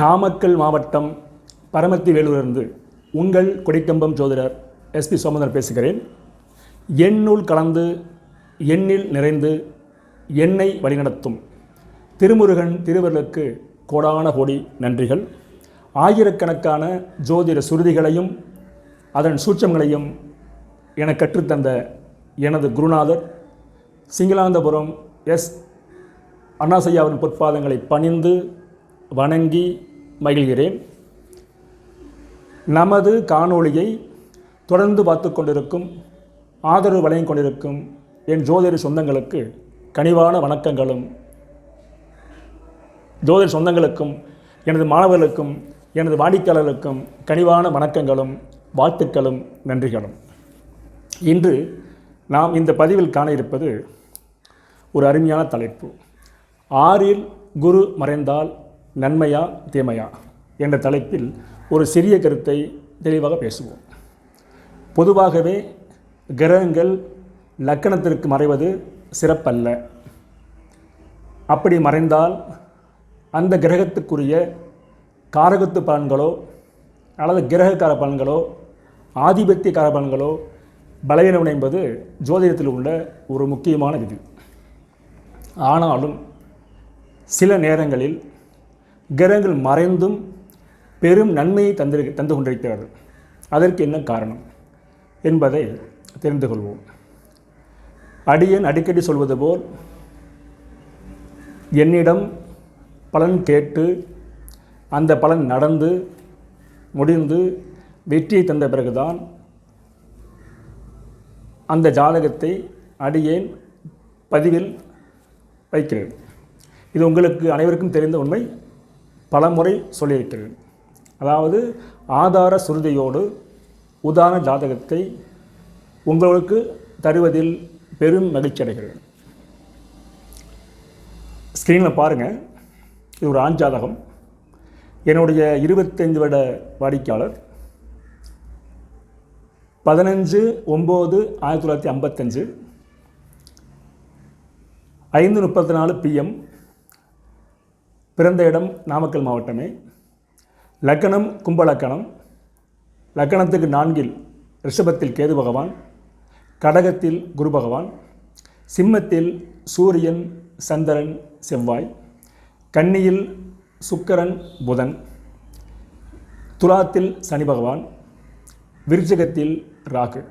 நாமக்கல் மாவட்டம் பரமத்தி வேலூரிலிருந்து உங்கள் கொடிக்கம்பம் ஜோதிடர் எஸ்பி சோமந்தர் பேசுகிறேன். எண்ணுள் கலந்து எண்ணில் நிறைந்து எண்ணெய் வழிநடத்தும். திருமுருகன் திருவருளுக்கு கோடான கோடி நன்றிகள். ஆயிரக்கணக்கான ஜோதிட சுருதிகளையும் அதன் சூட்சங்களையும் என கற்றுத்தந்த எனது குருநாதர் சிங்களாந்தபுரம் எஸ் அண்ணாசையாவின் பொற்பாதங்களை பணிந்து வணங்கி மகிழ்கிறேன். நமது காணொளியை தொடர்ந்து பார்த்து கொண்டிருக்கும் ஆதரவு வழங்கிக் கொண்டிருக்கும் என் ஜோதிட சொந்தங்களுக்கு கனிவான வணக்கங்களும். ஜோதிட சொந்தங்களுக்கும் எனது மாணவர்களுக்கும் எனது வாடிக்கையாளர்களுக்கும் கனிவான வணக்கங்களும் வாழ்த்துக்களும் நன்றிகளும். இன்று நாம் இந்த பதிவில் காண இருப்பது ஒரு அருமையான தலைப்பு. ஆறில் குரு மறைந்தால் நன்மையா தீமையா என்ற தலைப்பில் ஒரு சிறிய கருத்தை தெளிவாக பேசுவோம். பொதுவாகவே கிரகங்கள் லக்கணத்திற்கு மறைவது சிறப்பல்ல. அப்படி மறைந்தால் அந்த கிரகத்துக்குரிய காரகத்து பலன்களோ அல்லது கிரகக்கார பலன்களோ ஆதிபத்தியக்கார பலன்களோ பலவீனம் என்பது ஜோதிடத்தில் உள்ள ஒரு முக்கியமான விதி. ஆனாலும் சில நேரங்களில் கிரகங்கள் மறைந்தும் பெரும் நன்மையை தந்து தந்து கொண்டிருக்கிறார்கள் அதற்கு என்ன காரணம் என்பதை தெரிந்து கொள்வோம். அடியன் அடிக்கடி சொல்வது போல் என்னிடம் பலன் கேட்டு அந்த பலன் நடந்து முடிந்து வெற்றியை தந்த பிறகுதான் அந்த ஜாதகத்தை அடியேன் பதிவில் வைக்கிறேன். இது உங்களுக்கு அனைவருக்கும் தெரிந்த உண்மை. பலமுறை சொல்லியிருக்கிறேன் அதாவது ஆதார சுருதியோடு உதாரண ஜாதகத்தை உங்களுக்கு தருவதில் பெரும் மகிழ்ச்சி அடைகிறேன் ஸ்க்ரீனில் பாருங்கள் இது ஒரு ஆண் ஜாதகம். என்னுடைய இருபத்தைந்து வருட வாடிக்கையாளர். பதினஞ்சு ஒம்பது ஆயிரத்தி தொள்ளாயிரத்தி ஐம்பத்தஞ்சு. ஐந்து முப்பத்தி நாலு பிஎம் பிறந்த இடம் நாமக்கல் மாவட்டமே. லக்கணம் கும்பலக்கணம். லக்கணத்துக்கு நான்கில் ரிஷபத்தில் கேது பகவான் கடகத்தில் குரு பகவான் சிம்மத்தில் சூரியன் சந்திரன் செவ்வாய் கன்னியில் சுக்கரன் புதன் துலாத்தில் சனி பகவான் விருச்சகத்தில் ராகு.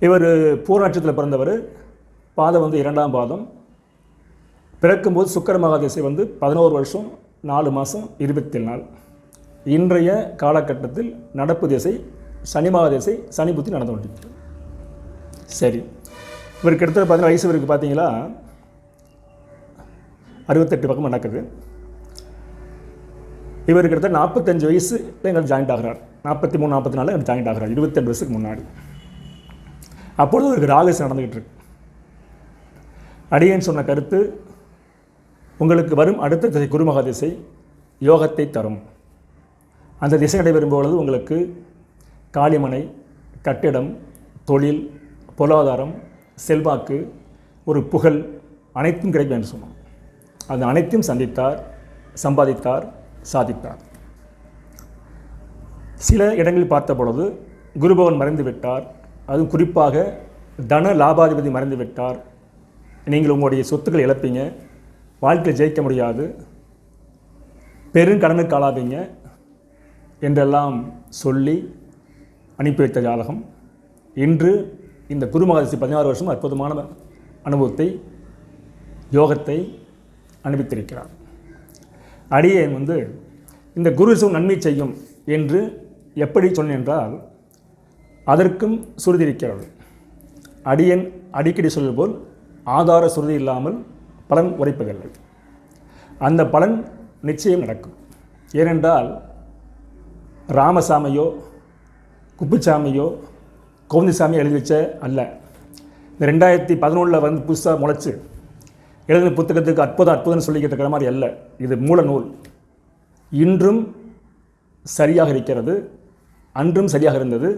இவர் பூர்ணாட்சத்தில் பிறந்தவர். பாதம் வந்து இரண்டாம் பாதம். பிறக்கும்போது சுக்கர மகாதேசை வந்து பதினோரு வருஷம் நாலு மாதம் இருபத்தி நாள். இன்றைய காலகட்டத்தில் நடப்பு திசை சனி மகாதேசை சனி புத்தி நடந்து கொண்டிருக்கு. சரி. இவருக்கு எடுத்த பார்த்தீங்கன்னா வயசு இவருக்கு பார்த்தீங்களா? அறுபத்தெட்டு பக்கம் நடக்குது. இவருக்கு எடுத்த நாற்பத்தஞ்சு வயசு எங்களுக்கு ஜாயின்ட் ஆகிறார். நாற்பத்தி மூணு நாற்பத்தி நாலு எனக்கு ஜாயின்ட் ஆகிறார். இருபத்தெண்டு வயசுக்கு முன்னாடி. அப்பொழுது இவருக்கு ராகஸ் நடந்துக்கிட்டு இருக்கு. அடியேன் சொன்ன கருத்து உங்களுக்கு வரும் அடுத்த திசை குருமகா திசை யோகத்தை தரும். அந்த திசை நடைபெறும் பொழுது உங்களுக்கு காளிமனை கட்டிடம் தொழில் பொருளாதாரம் செல்வாக்கு ஒரு புகழ் அனைத்தும் கிடைக்கும் என்று சொன்னோம். அது அனைத்தையும் சந்தித்தார் சம்பாதித்தார் சாதித்தார். சில இடங்களில் பார்த்த பொழுது குருபவன் மறைந்து விட்டார். அதுவும் குறிப்பாக தன லாபாதிபதி மறைந்து விட்டார். நீங்கள் உங்களுடைய சொத்துக்களை இழப்பீங்க. வாழ்க்கையில் ஜெயிக்க முடியாது. பெருங்கடனுக்கு ஆளாவீங்க என்றெல்லாம் சொல்லி அனுப்பி வைத்த ஜாதகம் இன்று இந்த குருமகரிசி பதினாறு வருஷம் அற்புதமான அனுபவத்தை யோகத்தை அனுபவித்திருக்கிறார். அடியேன் வந்து இந்த குருசும் நன்மை செய்யும் என்று எப்படி சொன்னேன் என்றால் அதற்கும் சுருதி இருக்கிறது. அடியன் அடிக்கடி சொல்வது போல் ஆதார சுருதி இல்லாமல் பலன் உரைப்புகள் அந்த பலன் நிச்சயம் நடக்கும். ஏனென்றால் ராமசாமியோ குப்புசாமியோ கோவிந்தசாமி எழுதி வச்ச அல்ல. இந்த ரெண்டாயிரத்தி பதினொன்றில் வந்து புதுசாக முளைச்சு எழுதின புத்தகத்துக்கு அற்புதம் அற்புதம்னு சொல்லிக்கிட்டு இருக்கிற மாதிரி அல்ல. இது மூல நூல். இன்றும் சரியாக இருக்கிறது அன்றும் சரியாக இருந்தது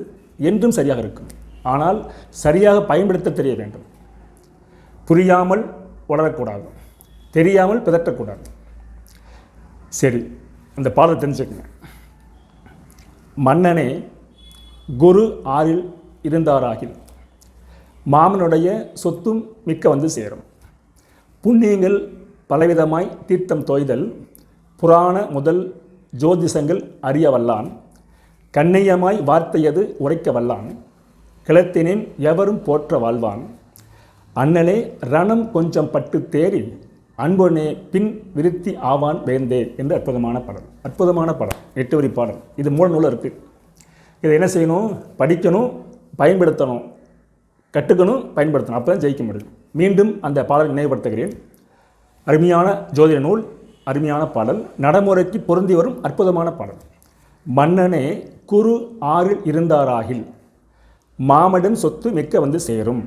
என்றும் சரியாக இருக்கும். ஆனால் சரியாக பயன்படுத்த தெரிய வேண்டும். புரியாமல் உணரக்கூடாது தெரியாமல் பிதற்றக்கூடாது. சரி அந்த பாடல் தெரிஞ்சுக்கங்க. மன்னனே குரு ஆறில் இருந்தாராகில் மாமனுடைய சொத்தும் மிக்க வந்து சேரும். புண்ணியங்கள் பலவிதமாய் தீர்த்தம் தோய்தல் புராண முதல் ஜோதிஷங்கள் அறிய வல்லான் கண்ணியமாய் வார்த்தையது உரைக்க வல்லான் கிளத்தினேன் எவரும் போற்ற வாழ்வான் அண்ணலே ரணம் கொஞ்சம் பட்டு தேறி அன்பொனே பின் விருத்தி ஆவான் வேந்தே என்று அற்புதமான படம் அற்புதமான படம் எட்டு வரி பாடல். இது மூல நூலில் இருக்குது இதை என்ன செய்யணும்? படிக்கணும் பயன்படுத்தணும். கற்றுக்கணும் பயன்படுத்தணும். அப்போ தான் ஜெயிக்க முடியும். மீண்டும் அந்த பாடலை நினைவுபடுத்துகிறேன். அருமையான ஜோதிட நூல் அருமையான பாடல். நடைமுறைக்கு பொருந்தி வரும் அற்புதமான பாடல். மன்னனே குரு ஆறில் இருந்தாராகில் மாமடம் சொத்து மிக்க வந்து சேரும்.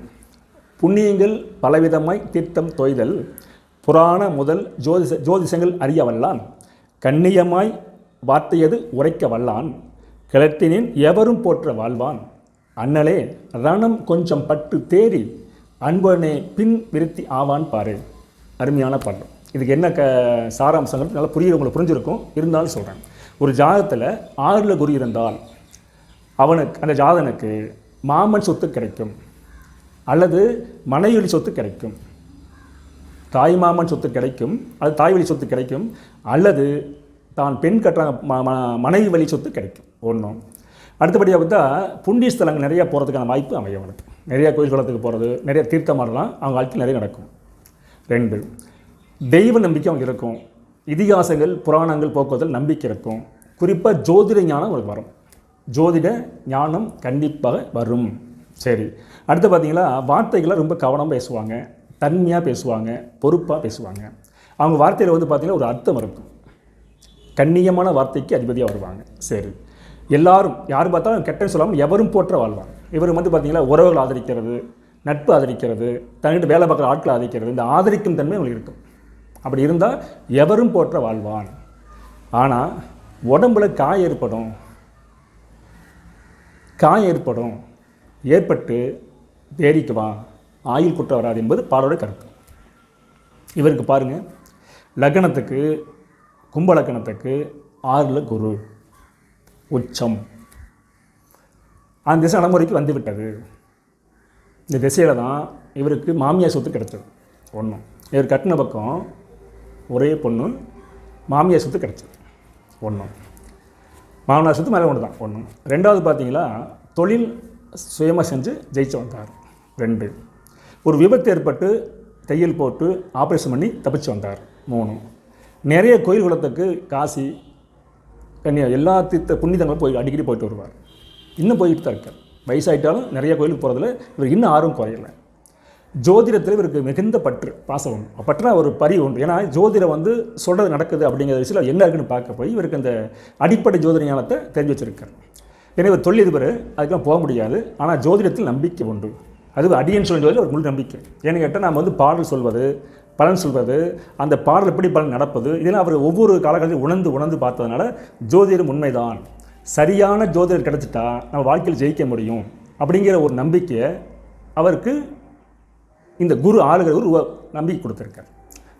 புண்ணியங்கள் பலவிதமாய் தீர்த்தம் தோய்தல் புராண முதல் ஜோதிஷ ஜோதிஷங்கள் அறிய வல்லான் கண்ணியமாய் வார்த்தையது உரைக்க வல்லான் கிளத்தினின் எவரும் போற்ற வாழ்வான். அண்ணலே ரணம் கொஞ்சம் பட்டு தேறி அன்பனே பின் விருத்தி ஆவான் பாரு. அருமையான பாடம் இதுக்கு என்ன க சாராம்சங்கள்? நல்லா புரியுது உங்களுக்கு புரிஞ்சிருக்கும். இருந்தாலும் சொல்கிறேன் ஒரு ஜாதகத்தில் ஆறில் குரு இருந்தால் அவனுக்கு அந்த ஜாதனுக்கு மாமன் சொத்து கிடைக்கும். அல்லது மனைவழி சொத்து கிடைக்கும். தாய் மாமன் சொத்து கிடைக்கும். அது தாய் வழி சொத்து கிடைக்கும். அல்லது தான் பெண் கட்டுறாங்க ம- ம- மனைவி வழி சொத்து கிடைக்கும். ஒன்றும் அடுத்தபடியாக பார்த்தா புண்ணிய ஸ்தலங்கள் நிறையா போகிறதுக்கான வாய்ப்பு அமையும் அவனுக்கு. நிறையா கோயில் குளத்துக்கு போகிறது நிறைய தீர்த்தமாடலாம் அவங்க வாழ்க்கையில் நிறைய நடக்கும். ரெண்டு தெய்வ நம்பிக்கை அவங்க இருக்கும். இதிகாசங்கள் புராணங்கள் போக்குவரத்தில் நம்பிக்கை இருக்கும். குறிப்பாக ஜோதிட ஞானம் அவங்களுக்கு வரும். ஜோதிட ஞானம் கண்டிப்பாக வரும். சரி. அடுத்து பார்த்தீங்கன்னா வார்த்தைகளை ரொம்ப கவனமாக பேசுவாங்க தன்மையாக பேசுவாங்க பொறுப்பாக பேசுவாங்க. அவங்க வார்த்தையில் வந்து பார்த்தீங்கன்னா ஒரு அர்த்தம் இருக்கும். கண்ணியமான வார்த்தைக்கு அதிபதியாக வருவாங்க. சரி. எல்லாரும் யார் பார்த்தாலும் கெட்டன்னு சொல்லாமல் எவரும் போற்ற வாழ்வாங்க. இவர் வந்து பார்த்தீங்கன்னா உறவுகள் ஆதரிக்கிறது நட்பு ஆதரிக்கிறது தன்னிட்டு வேலை பார்க்குற ஆட்களை ஆதரிக்கிறது இந்த ஆதரிக்கும் தன்மை அவங்களுக்கு இருக்கும். அப்படி இருந்தால் எவரும் போற்ற வாழ்வான். ஆனால் உடம்புல காய் ஏற்படும். காயம் ஏற்படும். ஏற்பட்டு தேரிக்கு வா ஆயுள் குற்றம் வராது என்பது பாலோட கருத்து. இவருக்கு பாருங்கள் லக்னத்துக்கு கும்ப லக்னத்துக்கு ஆறில் குரு உச்சம். அந்த திசை நடைமுறைக்கு வந்து விட்டது இந்த திசையில் தான் இவருக்கு மாமியார் சொத்து கிடைச்சது. ஒன்றும் இவர் கட்டின பக்கம் ஒரே பொண்ணு மாமியார் சொத்து கிடச்சது. ஒன்றும் மாமனார் சொத்து மேலே ஒன்று தான். ஒன்று ரெண்டாவது பார்த்தீங்களா தொழில் சுயமாக செஞ்சு ஜெயிச்சு வந்தார் ரெண்டு. ஒரு விபத்து ஏற்பட்டு தையல் போட்டு ஆப்ரேஷன் பண்ணி தப்பிச்சு வந்தார் மூணு. நிறைய கோயில் குளத்துக்கு காசி கன்னியா எல்லா தீர்த்த புண்ணிதங்களும் போய் அடிக்கடி போயிட்டு வருவார். இன்னும் போயிட்டு தான் இருக்கார். வயசாயிட்டாலும் நிறைய கோயிலுக்கு போகிறதுல இவர் இன்னும் ஆர்வம் குறையல. ஜோதிடத்தில் இவருக்கு மிகுந்த பற்று பாசம் உண்டு. பற்றுனா ஒரு பரி உண்டு. ஏன்னா ஜோதிடம் வந்து சொல்கிறது நடக்குது அப்படிங்கிற விஷயம் என்ன இருக்குன்னு பார்க்க போய் இவருக்கு அந்த அடிப்படை ஜோதிட ஞானத்தை தெரிஞ்சு வச்சிருக்கார். எனவே இவர் தொழிலதிபர் அதுக்கெல்லாம் போக முடியாது. ஆனால் ஜோதிடத்தில் நம்பிக்கை உண்டு. அது அடியன் சொல்லும் ஜோதிடம் ஒரு முழு நம்பிக்கை. ஏன்னு கேட்டால் நாம் வந்து பாடல் சொல்வது பலன் சொல்வது அந்த பாடல் எப்படி பலன் நடப்பது இதெல்லாம் அவர் ஒவ்வொரு காலகட்டத்திலும் உணர்ந்து உணர்ந்து பார்த்ததுனால ஜோதிடம் உண்மைதான். சரியான ஜோதிடர் கிடச்சிட்டா நம்ம வாழ்க்கையில் ஜெயிக்க முடியும் அப்படிங்கிற ஒரு நம்பிக்கையை அவருக்கு இந்த குரு ஆளுகிற ஒரு நம்பிக்கை கொடுத்துருக்கார்.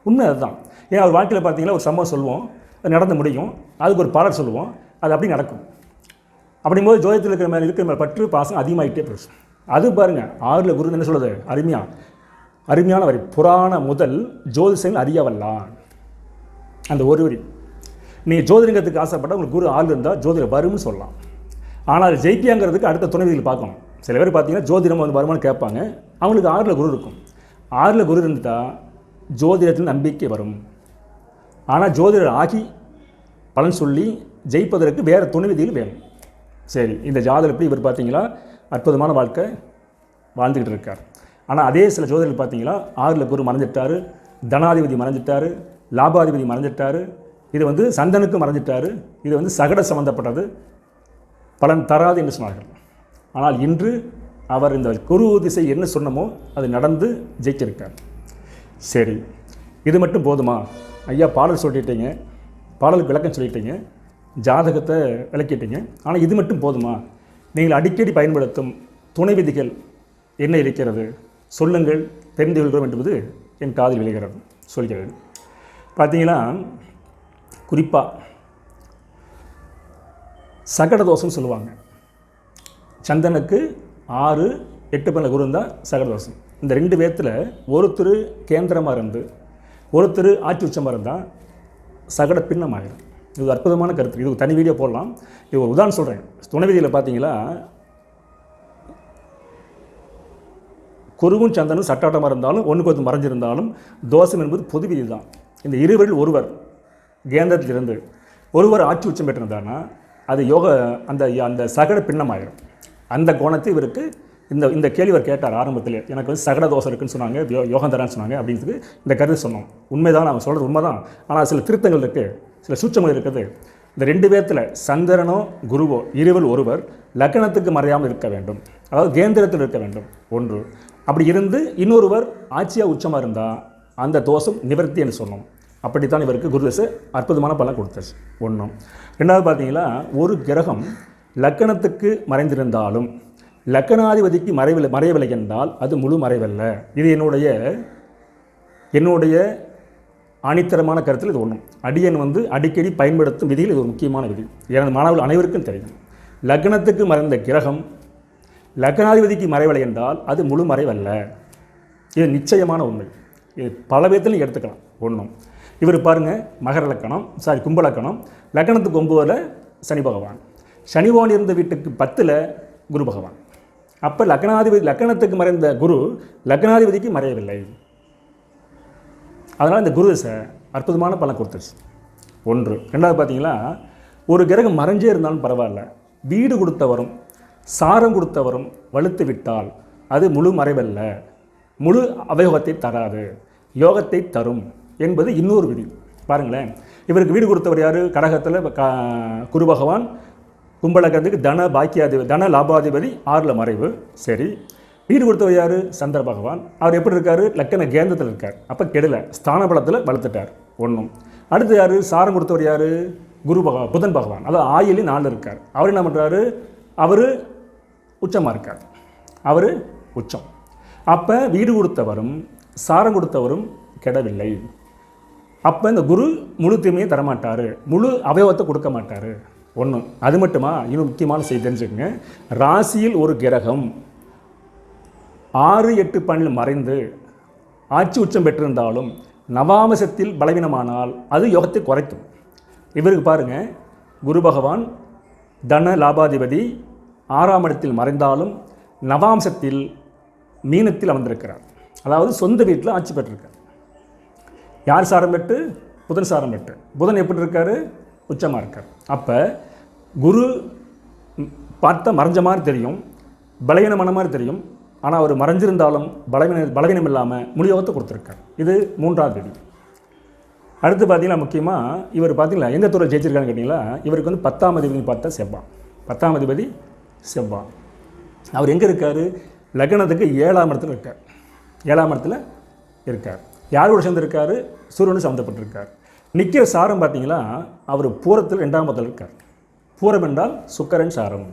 உண்மை அதுதான். ஏன்னா அவர் வாழ்க்கையில் பார்த்தீங்கன்னா ஒரு சம்பவம் சொல்லுவோம் அது நடந்து முடியும் அதுக்கு ஒரு பாடல் சொல்லுவோம் அது அப்படி நடக்கும். அப்படிங்கும்போது ஜோதிடத்தில் இருக்கிற மேலே இருக்கிற மேலே பற்று பாசம் அதிகமாகிட்டே போச்சு. அது பாருங்கள் ஆறில் குரு என்ன சொல்கிறது அருமையா. அருமையான வரி. புராண முதல் ஜோதிஷங்கள் அறியவல்லான் அந்த ஒரு வரி. நீங்கள் ஜோதிடங்கிறதுக்கு ஆசைப்பட்ட உங்களுக்கு குரு ஆள் இருந்தால் ஜோதிடம் வரும்னு சொல்லலாம். ஆனால் அது ஜெயிப்பியாங்கிறதுக்கு அடுத்த துணைவிதிகள் பார்க்கணும். சில பேர் பார்த்தீங்கன்னா ஜோதிடம் வந்து வருமானு கேட்பாங்க. அவங்களுக்கு ஆறில் குரு இருக்கும். ஆறில் குரு இருந்தால் ஜோதிடத்தில் நம்பிக்கை வரும். ஆனால் ஜோதிடர் ஆகி பலன் சொல்லி ஜெயிப்பதற்கு வேறு துணை விதிகள் வேணும். சரி இந்த ஜாதகர் எப்படி இவர் பார்த்தீங்களா? அற்புதமான வாழ்க்கை வாழ்ந்துக்கிட்டு இருக்கார். ஆனால் அதே சில ஜோதிடர்கள் பார்த்தீங்களா? ஆறில் குரு மறைஞ்சிட்டார் தனாதிபதி மறைஞ்சிட்டார் லாபாதிபதி மறைஞ்சிட்டார் இது வந்து சந்தனுக்கு மறைஞ்சிட்டார் இது வந்து சகட சம்பந்தப்பட்டது பலன் தராது என்று சொன்னார்கள். ஆனால் இன்று அவர் இந்த குரு திசை என்ன சொன்னமோ அது நடந்து ஜெயிச்சிருக்கார். சரி இது மட்டும் போதுமா? ஐயா பாடல் சொல்லிட்டீங்க பாடலுக்கு விளக்கம் சொல்லிட்டீங்க. ஜாதகத்தை விளக்கிட்டீங்க. ஆனால் இது மட்டும் போதுமா? நீங்கள் அடிக்கடி பயன்படுத்தும் துணை விதிகள் என்ன இருக்கிறது? சொல்லுங்கள் தெரிந்து கொள்கிறோம் என்பது என் காதில் விளைகிறது சொல்கிறது பார்த்தீங்கன்னா குறிப்பாக சகட தோஷம்னு சொல்லுவாங்க. சந்தனுக்கு ஆறு எட்டு பண்ண குரு தான் சகடதோஷம் இந்த ரெண்டு பேர்த்தில் ஒருத்தர் கேந்திரமாக இருந்து ஒருத்தர் ஆட்சி உச்சமாக இருந்தால் சகட பின்னமாயிடும் இது ஒரு அற்புதமான கருத்து. இது ஒரு தனி வீடியோ போடலாம். இது ஒரு உதாரணம் சொல்கிறேன் துணைவிதியில் பார்த்தீங்களா குருவும் சந்தனும் சட்டாட்டமாக இருந்தாலும் ஒன்றுக்கு ஒருத்தர் மறைஞ்சிருந்தாலும் தோஷம் என்பது பொது விதி தான். இந்த இருவரில் ஒருவர் கேந்திரத்திலிருந்து ஒருவர் ஆட்சி உச்சம் பெற்றிருந்தாருன்னா அது யோக அந்த அந்த சகட பின்னமாயிடும் அந்த கோணத்தை இவருக்கு இந்த இந்த கேள்வி அவர் கேட்டார் ஆரம்பத்தில். எனக்கு வந்து சகட தோசை இருக்குன்னு சொன்னாங்க யோகம் தரான்னு சொன்னாங்க அப்படின்றது இந்த கருத்து சொன்னோம். உண்மைதான் அவன் சொல்கிறது உண்மைதான். ஆனால் சில திருத்தங்கள் இருக்குது சில சூட்சங்கள் இருக்குது. இந்த ரெண்டு பேர்த்தில் சந்திரனோ குருவோ இருவர் ஒருவர் லக்கணத்துக்கு மறையாமல் இருக்க வேண்டும். அதாவது கேந்திரத்தில் இருக்க வேண்டும். ஒன்று அப்படி இருந்து இன்னொருவர் ஆட்சியாக உச்சமாக இருந்தால் அந்த தோஷம் நிவர்த்தி என்று சொன்னோம். அப்படித்தான் இவருக்கு குருதசை அற்புதமான பலன் கொடுத்துச்சு. ஒன்றும் ரெண்டாவது பார்த்தீங்கன்னா ஒரு கிரகம் லக்கணத்துக்கு மறைந்திருந்தாலும் லக்கணாதிபதிக்கு மறைவில்லை மறையவில்லை என்றால் அது முழு மறைவல்ல. இது என்னுடைய என்னுடைய ஆணித்தரமான கருத்தில் இது ஒன்றும் அடியன் வந்து அடிக்கடி பயன்படுத்தும் விதியில் இது ஒரு முக்கியமான விதி. எனது மாணவர்கள் அனைவருக்கும் தெரியும். லக்னத்துக்கு மறைந்த கிரகம் லக்னாதிபதிக்கு மறைவலை என்றால் அது முழு மறைவல்ல. இது நிச்சயமான உண்மை. இது பல விதத்திலும் எடுத்துக்கலாம். ஒன்றும் இவர் பாருங்கள் மகர லக்கணம் சாரி கும்ப லக்கணம். லக்கணத்துக்கு ஒம்பதில் சனி பகவான். சனி பகவான் இருந்த வீட்டுக்கு பத்தில் குரு பகவான். அப்போ லக்னாதிபதி லக்கணத்துக்கு மறைந்த குரு லக்னாதிபதிக்கு மறையவில்லை. அதனால் இந்த குரு தசை அற்புதமான பலன் கொடுத்துருச்சு. ஒன்று. ரெண்டாவது பார்த்தீங்களா ஒரு கிரகம் மறைஞ்சே இருந்தாலும் பரவாயில்ல. வீடு கொடுத்தவரும் சாரம் கொடுத்தவரும் வலுத்து விட்டால் அது முழு மறைவல்ல. முழு அவயோகத்தை தராது. யோகத்தை தரும் என்பது இன்னொரு விதி. பாருங்களேன். இவருக்கு வீடு கொடுத்தவர் யார்? கடகத்தில் குரு பகவான் கும்பலகத்துக்கு தன பாக்கியாதிபதி தன லாபாதிபதி ஆறில் மறைவு. சரி. வீடு கொடுத்தவர் யார்? சந்திர பகவான். அவர் எப்படி இருக்கார்? லக்கண கேந்திரத்தில் இருக்கார். அப்போ கெடல. ஸ்தான பலத்தில் வளர்த்துட்டார். ஒன்றும் அடுத்து யார்? சாரம் கொடுத்தவர் யார்? குரு பகவான் புதன் பகவான். அதாவது ஆயிலி நாலு இருக்கார். அவர் என்ன பண்ணுறாரு அவர் உச்சமாக இருக்கார். அவர் உச்சம். அப்போ வீடு கொடுத்தவரும் சாரம் கொடுத்தவரும் கெடவில்லை. அப்போ இந்த குரு முழு தீமையை தரமாட்டார். முழு அவயவத்தை கொடுக்க மாட்டார். ஒன்று அது மட்டுமா? இன்னும் முக்கியமான செய்தி தெரிஞ்சுக்கங்க. ராசியில் ஒரு கிரகம். ஆறு எட்டு பணில் மறைந்து ஆட்சி உச்சம் பெற்றிருந்தாலும் நவாமசத்தில் பலவீனமானால் அது யோகத்தை குறைக்கும். இவருக்கு பாருங்க குரு பகவான் தன லாபாதிபதி ஆறாம் இடத்தில் மறைந்தாலும் நவாம்சத்தில் மீனத்தில் அமர்ந்திருக்கிறார். அதாவது சொந்த வீட்டில் ஆட்சி பெற்றிருக்கார். யார் சாரம் பெற்று? புதன் சாரம் பெற்று. புதன் எப்படி இருக்கார்? உச்சமாக இருக்கார். அப்போ குரு பார்த்த பார்த்தா மறைஞ்ச மாதிரி தெரியும் பலவீனமான மாதிரி தெரியும் ஆனால் அவர் மறைஞ்சிருந்தாலும் பலவீன பலவீனம் இல்லாமல் முடியோகத்தை கொடுத்துருக்கார். இது மூன்றாவது விதி. அடுத்து பார்த்தீங்கன்னா முக்கியமாக இவர் பார்த்தீங்களா எந்த துறை ஜெயிச்சிருக்கான்னு கேட்டிங்களா இவருக்கு வந்து பத்தாம் அதிபதி பார்த்தா செவ்வாய். பத்தாம் அதிபதி செவ்வாய். அவர் எங்கே இருக்கார் லக்னத்துக்கு ஏழாம் இடத்துல இருக்கார். ஏழாம் இடத்துல இருக்கார். யாரோட சேர்ந்துருக்கார் சூரியனு சம்மந்தப்பட்டிருக்கார். நிற்கிற சாரம் பார்த்தீங்களா அவர் பூரத்தில் ரெண்டாம் இடத்துல இருக்கார். பூரம் என்றால் சுக்கரன் சாரம்.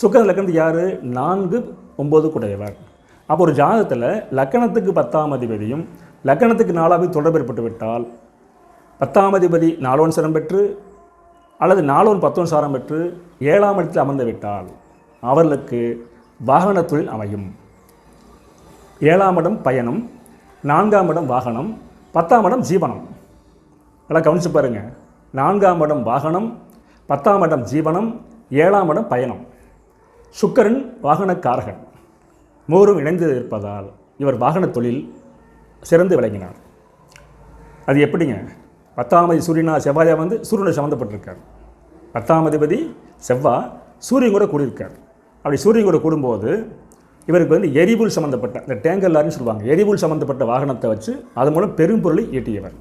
சுக்கர லக்கணத்துக்கு யார்? நான்கு ஒம்பது குடையவர் அப்போ ஒரு ஜாதகத்தில் லக்கணத்துக்கு பத்தாம் அதிபதியும் லக்கணத்துக்கு நாலாவது தொடர்பு ஏற்பட்டு விட்டால் பத்தாம் அதிபதி நாலோன் சரம் பெற்று அல்லது நாலோன் பத்தோன் சாரம் பெற்று ஏழாம் இடத்தில் அமர்ந்து விட்டால் அவர்களுக்கு வாகன தொழில் அமையும். ஏழாம் இடம் பயணம் நான்காம் இடம் வாகனம் பத்தாம் இடம் ஜீவனம். நல்லா கவனிச்சு பாருங்க. நான்காம் இடம் வாகனம் பத்தாம் இடம் ஜீவனம் ஏழாம் இடம் பயணம். சுக்கரன் வாகனக்காரகன். மோரும் இணைந்து இருப்பதால் இவர் வாகன தொழில் சிறந்து விளங்கினார். அது எப்படிங்க? பத்தாம் அதிபதி சூரியனா செவ்வாயா வந்து சூரியனை சம்மந்தப்பட்டிருக்கார் பத்தாம் அதிபதி செவ்வாய் சூரியன் கூட கூடியிருக்கார். அப்படி சூரியன் கூட கூடும்போது இவருக்கு வந்து எரிபொருள் சம்மந்தப்பட்ட இந்த டேங்கர் லாரின்னு சொல்லுவாங்க எரிபொருள் சம்மந்தப்பட்ட வாகனத்தை வச்சு அது மூலம் பெரும் பொருளை ஈட்டியவர்.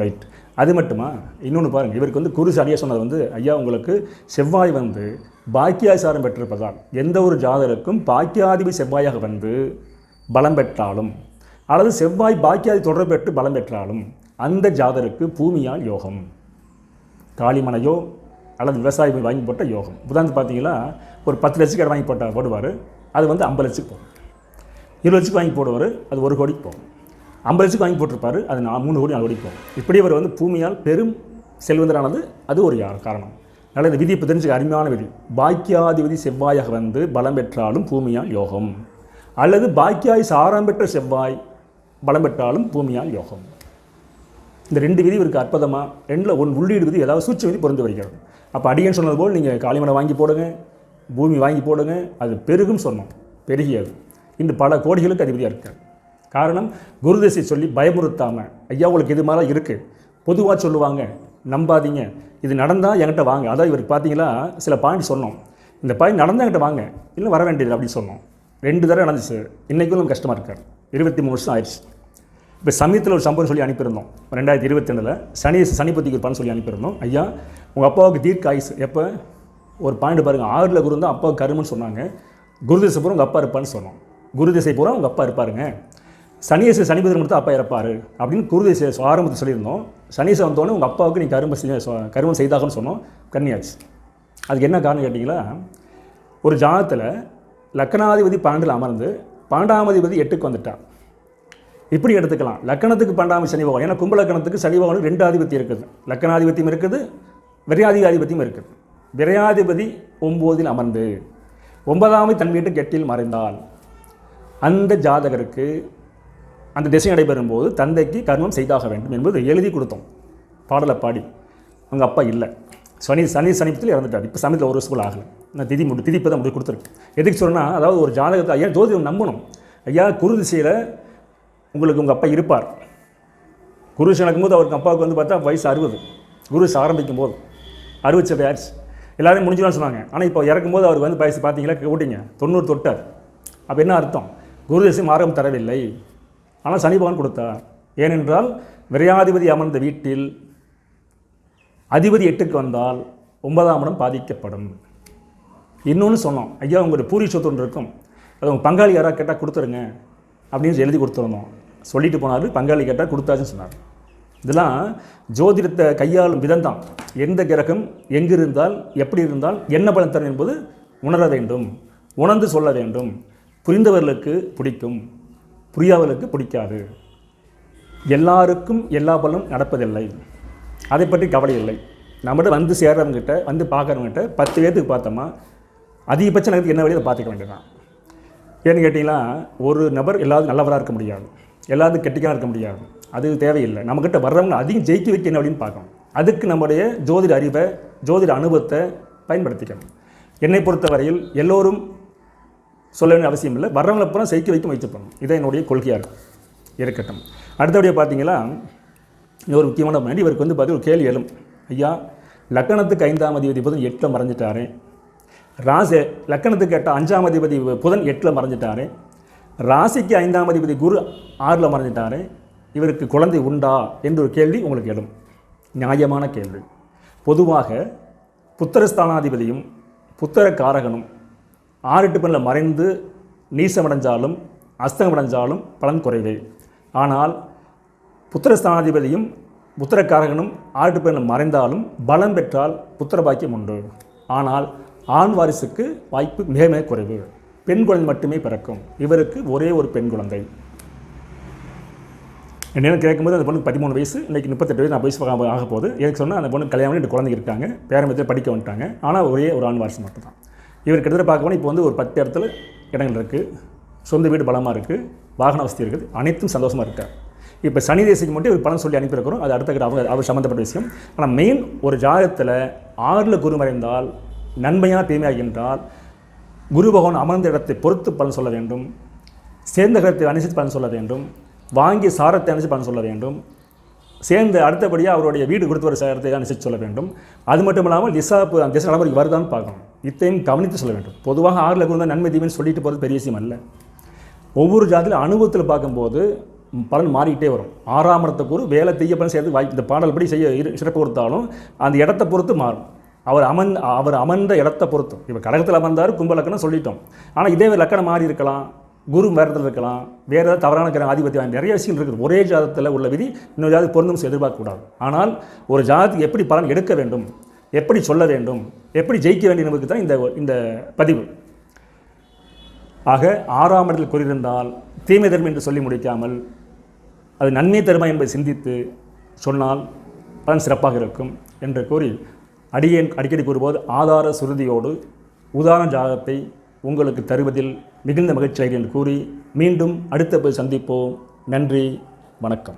ரைட் அது மட்டுமா? இன்னொன்று பாருங்கள் இவருக்கு வந்து குரு சரியாக சொன்னது வந்து ஐயா உங்களுக்கு செவ்வாய் வந்து பாக்கியாசாரம் பெற்றிருப்பதால் எந்த ஒரு ஜாதகருக்கும் பாக்கியாதிபதி செவ்வாயாக வந்து பலம் பெற்றாலும் அல்லது செவ்வாய் பாக்கியாதி தொடர்பு பெற்று பலம் பெற்றாலும் அந்த ஜாதகருக்கு பூமியால் யோகம். காளிமனையோ அல்லது விவசாயி போய் வாங்கி போட்ட யோகம். உதாரணத்துக்கு பார்த்தீங்கன்னா ஒரு பத்து லட்சத்துக்கு இடம் வாங்கி போட்ட போடுவார். அது வந்து ஐம்பது லட்சத்துக்கு போகும். இருபது லட்சத்துக்கு வாங்கி போடுவார் அது ஒரு கோடிக்கு போகும். ஐம்பது லட்சத்துக்கு வாங்கி போட்டிருப்பாரு அது நான் மூணு கோடி நாலு கோடிக்கு போகும். இப்படி அவர் வந்து பூமியால் பெரும் செல்வந்தரானது அது ஒரு காரணம். அதனால் இந்த விதி இப்போ தெரிஞ்சுக்க அருமையான விதி பாக்கியாதிபதி செவ்வாயாக வந்து பலம் பெற்றாலும் பூமியால் யோகம். அல்லது பாக்கியாய் சாரம் பெற்ற செவ்வாய் பலம் பெற்றாலும் பூமியால் யோகம். இந்த ரெண்டு விதி இருக்குது அற்புதமாக ரெண்டில் ஒன்று உள்ளீடு விதி ஏதாவது சூட்ச விதி பொருந்து வருகிறது. அப்போ அடியன் சொன்னது போல் நீங்கள் காளிமலை வாங்கி போடுங்க பூமி வாங்கி போடுங்க அது பெருகும் சொன்னோம் பெருகியது. இன்று பல கோடிகளுக்கு அதிபதியாக இருக்காது காரணம் குருதசை சொல்லி பயமுறுத்தாமல் ஐயா உங்களுக்கு இது மாதிரி இருக்குது பொதுவாக சொல்லுவாங்க நம்பாதீங்க. இது நடந்தால் என்கிட்ட வாங்க. அதான் இவருக்கு பார்த்தீங்களா சில பாயிண்ட் சொன்னோம். இந்த பாயிண்ட் நடந்தால் என்கிட்ட வாங்க. இல்லை வர வேண்டியது அப்படின்னு சொன்னோம். ரெண்டு தடவை நடந்துச்சு. இன்றைக்கும் நம்ம கஷ்டமாக இருக்கார். இருபத்தி மூணு வருஷம் ஆயிடுச்சு. இப்போ சமயத்தில் ஒரு சம்பவம் சொல்லி அனுப்பியிருந்தோம். ரெண்டாயிரத்தி இருபத்தி ரெண்டில் சனி சனிபதிக்கு ஒரு பணம் சொல்லி அனுப்பியிருந்தோம். ஐயா உங்கள் அப்பாவுக்கு தீர்க்க ஆயுசு எப்போ? ஒரு பாயிண்ட் பாருங்கள் ஆறில் குரு தான் அப்பாவுக்கு கருமன்னு சொன்னாங்க. குருதிசை பூரா உங்கள் அப்பா இருப்பான்னு சொன்னோம். குருதிசை பூரா உங்கள் அப்பா இருப்பாருங்க. சனியசை சனிபதி மட்டும் அப்பா இறப்பார் அப்படின்னு குருதிசை ஆரம்பத்தில் சொல்லியிருந்தோம். சனி வந்தோடனே உங்கள் அப்பாவுக்கு நீ கரும்பு செய்ய சொ- கருமம் செய்தாகன்னு சொன்னோம் கன்னியாச்சு அதுக்கு என்ன காரணம் கேட்டிங்களா? ஒரு ஜாதத்தில் லக்கணாதிபதி பன்னெண்டில் அமர்ந்து பன்னெண்டாமதிபதி எட்டுக்கு வந்துட்டான். இப்படி எடுத்துக்கலாம். லக்கணத்துக்கு பன்னெண்டாம் சனி பகவான் ஏன்னா கும்பலக்கணத்துக்கு சனி பகவானுக்கு ரெண்டு ஆதிபத்தியம் இருக்குது. லக்கணாதிபத்தியம் இருக்குது விரையாதிகாதிபத்தியம் இருக்குது. விரையாதிபதி ஒம்போதில் அமர்ந்து ஒன்பதாமை தன் வீட்டு கெட்டில் மறைந்தால் அந்த ஜாதகருக்கு அந்த திசை நடைபெறும் போது தந்தைக்கு கர்மம் செய்தாக வேண்டும் என்பது எழுதி கொடுத்தோம். பாடலை பாடி. அவங்க அப்பா இல்லை. சனி சனி சமீபத்தில் இறந்துட்டார். இப்போ சமயத்தில் ஒரு வருஷம் ஆகலை. நான் திதி முடி திதி இப்போ தான் முடி கொடுத்துருக்கு எதுக்கு சொல்றேன்னா அதாவது ஒரு ஜாதகத்தை ஐயா ஜோதிடம் நம்பணும். ஐயா குரு திசையில் உங்களுக்கு உங்கள் அப்பா இருப்பார். குரு திசை நடக்கும்போது அவருக்கு அப்பாவுக்கு வந்து பார்த்தா வயசு அறுபது. குரு ஆரம்பிக்கும் போது. அறுபது சபை ஆயிடுச்சு. எல்லோரும் முடிஞ்சுதான் சொன்னாங்க. ஆனால் இப்போ இறக்கும்போது அவருக்கு வந்து வயசு பார்த்தீங்களா? கூட்டிங்க தொண்ணூறு தொட்டார். அப்போ என்ன அர்த்தம்? குரு திசை மார்க்கம் தரவில்லை. ஆனால் சனி பகவான் கொடுத்தார். ஏனென்றால் விரையாதிபதி அமர்ந்த வீட்டில் அதிபதி எட்டுக்கு வந்தால் ஒன்பதாம் இடம் பாதிக்கப்படும். இன்னொன்று சொன்னோம். ஐயா உங்களுடைய பூரி சொத்து ஒன்று இருக்கும். அது உங்கள் பங்காளி யாராவது கேட்டால் கொடுத்துருங்க அப்படின்னு எழுதி கொடுத்துருந்தோம். சொல்லிட்டு போனார் பங்காளி கேட்டால் கொடுத்தாச்சுன்னு சொன்னார். இதெல்லாம் ஜோதிடத்தை கையாளும் விதம்தான். எந்த கிரகம் எங்கு இருந்தால் எப்படி இருந்தால் என்ன பலன் தரும் என்பது உணர வேண்டும் உணர்ந்து சொல்ல வேண்டும். புரிந்தவர்களுக்கு பிடிக்கும். புரியாதவர்களுக்கு பிடிக்காது. எல்லாருக்கும் எல்லா பலனும் நடப்பதில்லை. அதை பற்றி கவலை இல்லை. நம்மகிட்ட வந்து சேர்றவங்ககிட்ட வந்து பார்க்குறவங்ககிட்ட பத்து பேர்த்துக்கு பார்த்தோமா அதிகபட்ச நேரத்துக்கு என்ன வழியை அதை பார்த்துக்க வேண்டியதான் ஏன்னு கேட்டிங்கன்னா ஒரு நபர் எல்லாரும் நல்லவராக இருக்க முடியாது. எல்லாரும் கெட்டிக்காக இருக்க முடியாது. அது தேவையில்லை. நம்மக்கிட்ட வர்றவங்க அதிகம் ஜெயிக்க வைக்க என்ன அப்படின்னு பார்க்கணும். அதுக்கு நம்முடைய ஜோதிட அறிவை ஜோதிட அனுபவத்தை பயன்படுத்திக்கணும். என்னை பொறுத்தவரையில் எல்லோரும் சொல்ல வேண்டிய அவசியம் இல்லை. வர்றவங்களை பூரா ஜெயிக்க வைக்க முயற்சி பண்ணணும். இதான் என்னுடைய கொள்கையாக இருக்கும். இருக்கட்டும். அடுத்தபடியாக பார்த்தீங்களா ஒரு முக்கியமான முன்னாடி இவருக்கு வந்து பார்த்தீங்கன்னா ஒரு கேள்வி எழும். ஐயா லக்கணத்துக்கு ஐந்தாம் அதிபதி புதன் எட்டில் மறைஞ்சிட்டாரு. ராசி லக்கணத்துக்கு எட்ட அஞ்சாம் அதிபதி புதன் எட்டில் மறைஞ்சிட்டாரு. ராசிக்கு ஐந்தாம் அதிபதி குரு ஆறில் மறைஞ்சிட்டாரு. இவருக்கு குழந்தை உண்டா என்ற ஒரு கேள்வி உங்களுக்கு எழும். நியாயமான கேள்வி. பொதுவாக புத்திரஸ்தானாதிபதியும் புத்திர காரகனும் ஆறு எட்டு பெண்ணில் மறைந்து நீசமடைஞ்சாலும் அஸ்தமடைஞ்சாலும் பலன் குறைவே. ஆனால் புத்திரஸ்தானாதிபதியும் புத்திரக்காரகனும் ஆட்டு பெண்ணில் மறைந்தாலும் பலம் பெற்றால் புத்திர பாக்கியம் உண்டு. ஆனால் ஆண் வாரிசுக்கு வாய்ப்பு மிக மிக குறைவு. பெண் குழந்தை மட்டுமே பிறக்கும். இவருக்கு ஒரே ஒரு பெண் குழந்தை. என்ன கேட்கும்போது அந்த பொண்ணுக்கு பதிமூணு வயசு இன்னைக்கு முப்பத்தெட்டு வயசு நான் வயசு ஆக ஆக போகுது. எனக்கு சொன்னால் அந்த பொண்ணு கல்யாணம் பண்ணி ரெண்டு குழந்தைங்க இருக்காங்க. பேரம்பத்தில் படிக்க வந்துட்டாங்க. ஆனால் ஒரே ஒரு ஆண் வாரிசு மட்டும்தான். இவர் கிட்டத்தட்ட பார்க்க போனால் இப்போ வந்து ஒரு பத்து இடத்துல இடங்கள் இருக்குது சொந்த வீடு பலமாக இருக்குது வாகன வசதி இருக்குது. அனைத்தும் சந்தோஷமாக இருக்கார். இப்போ சனி தேசிக்கு மட்டும் இவர் பலன் சொல்லி அனுப்பியிருக்கிறோம் அது அடுத்த அவங்க அவர் சம்மந்தப்பட்ட விஷயம். ஆனால் மெயின் ஒரு ஜாதகத்தில் ஆறில் குரு மறைந்தால் நன்மையாக தீமையாகின்றால் குரு பகவான் அமர்ந்த இடத்தை பொறுத்து பலன் சொல்ல வேண்டும். சேர்ந்த கிரகத்தை அனுசரித்து பலன் சொல்ல வேண்டும். வாங்கிய சாரத்தை அனுசரித்து பலன் சொல்ல வேண்டும். சேர்ந்து அடுத்தபடியாக அவருடைய வீடு கொடுத்து வர சாரத்தை அனுசரித்து சொல்ல வேண்டும். அது மட்டும் இல்லாமல் திசா பு- திசை நடைமுறைக்கு வருதான்னு பார்க்கணும். இத்தையும் கவனித்து சொல்ல வேண்டும். பொதுவாக ஆறில் தான் நன்மை தீமைன்னு சொல்லிட்டு போகிறது பெரிய விஷயம் அல்ல. ஒவ்வொரு ஜாதியிலும் அனுபவத்தில் பார்க்கும்போது பலன் மாறிக்கிட்டே வரும். ஆறாம் இடத்தை கூறு வேலை தெய்ய பலன் செய்யறது வாய்ப்பு இந்த பாடல் படி செய்ய இரு- சிறப்பு கொடுத்தாலும் அந்த இடத்தை பொறுத்து மாறும். அவர் அமன் அவர் அமர்ந்த இடத்தை பொறுத்து இப்போ கடகத்தில் அமர்ந்தார் கும்பலக்கணம் சொல்லிட்டோம். ஆனால் இதே லக்கணம் மாறி இருக்கலாம் குரு வேறு இருக்கலாம் வேறு ஏதாவது தவறான கிரகம் ஆதிபத்தியம் நிறைய விஷயம் இருக்குது. ஒரே ஜாதத்தில் உள்ள விதி இன்னொரு ஜாதி பொருந்தும் எதிர்பார்க்கக்கூடாது ஆனால் ஒரு ஜாதத்துக்கு எப்படி பலன் எடுக்க வேண்டும் எப்படி சொல்ல வேண்டும் எப்படி ஜெயிக்க வேண்டிய நமக்கு தான் இந்த இந்த பதிவு. ஆக ஆறாம் இடத்தில் கூறியிருந்தால் தீமை தரும் என்று சொல்லி முடிக்காமல் அது நன்மை தருமா என்பதை சிந்தித்து சொன்னால் பலன் சிறப்பாக இருக்கும் என்று கூறி அடியேன் அடிக்கடி கூறும்போது ஆதார சுருதியோடு உதாரண ஜாதகத்தை உங்களுக்கு தருவதில் மிகுந்த மகிழ்ச்சி என்று கூறி மீண்டும் அடுத்த போய் சந்திப்போம். நன்றி வணக்கம்.